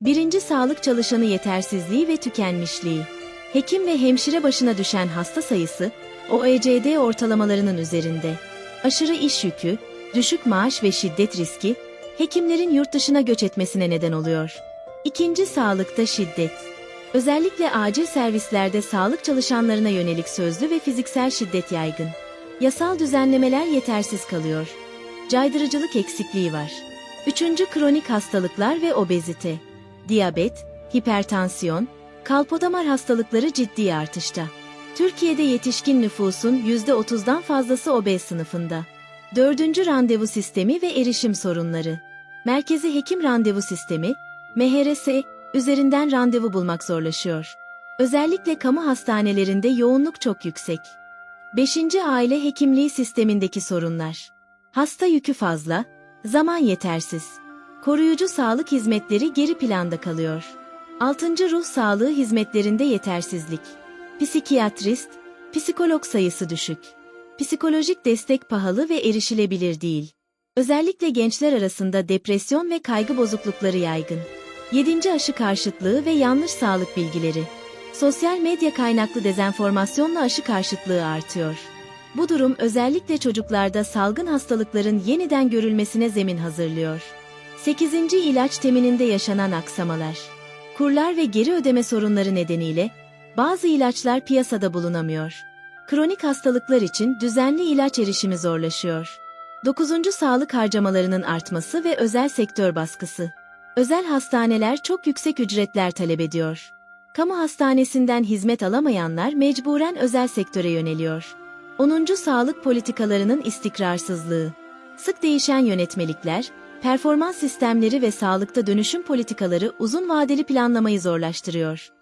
Birinci sağlık çalışanı yetersizliği ve tükenmişliği. Hekim ve hemşire başına düşen hasta sayısı, OECD ortalamalarının üzerinde. Aşırı iş yükü, düşük maaş ve şiddet riski, hekimlerin yurt dışına göç etmesine neden oluyor. İkinci sağlıkta şiddet. Özellikle acil servislerde sağlık çalışanlarına yönelik sözlü ve fiziksel şiddet yaygın. Yasal düzenlemeler yetersiz kalıyor. Caydırıcılık eksikliği var. Üçüncü kronik hastalıklar ve obezite. Diyabet, hipertansiyon, kalpodamar hastalıkları ciddi artışta. Türkiye'de yetişkin nüfusun %30'dan fazlası obez sınıfında. Dördüncü randevu sistemi ve erişim sorunları. Merkezi Hekim Randevu Sistemi, MHRS, üzerinden randevu bulmak zorlaşıyor. Özellikle kamu hastanelerinde yoğunluk çok yüksek. 5. Aile hekimliği sistemindeki sorunlar. Hasta yükü fazla, zaman yetersiz. Koruyucu sağlık hizmetleri geri planda kalıyor. 6. Ruh sağlığı hizmetlerinde yetersizlik. Psikiyatrist, psikolog sayısı düşük. Psikolojik destek pahalı ve erişilebilir değil. Özellikle gençler arasında depresyon ve kaygı bozuklukları yaygın. 7. Aşı karşıtlığı ve yanlış sağlık bilgileri. Sosyal medya kaynaklı dezenformasyonla aşı karşıtlığı artıyor. Bu durum özellikle çocuklarda salgın hastalıkların yeniden görülmesine zemin hazırlıyor. 8. ilaç temininde yaşanan aksamalar. Kurlar ve geri ödeme sorunları nedeniyle bazı ilaçlar piyasada bulunamıyor. Kronik hastalıklar için düzenli ilaç erişimi zorlaşıyor. 9. Sağlık harcamalarının artması ve özel sektör baskısı. Özel hastaneler çok yüksek ücretler talep ediyor. Kamu hastanesinden hizmet alamayanlar mecburen özel sektöre yöneliyor. 10. Sağlık politikalarının istikrarsızlığı. Sık değişen yönetmelikler, performans sistemleri ve sağlıkta dönüşüm politikaları uzun vadeli planlamayı zorlaştırıyor.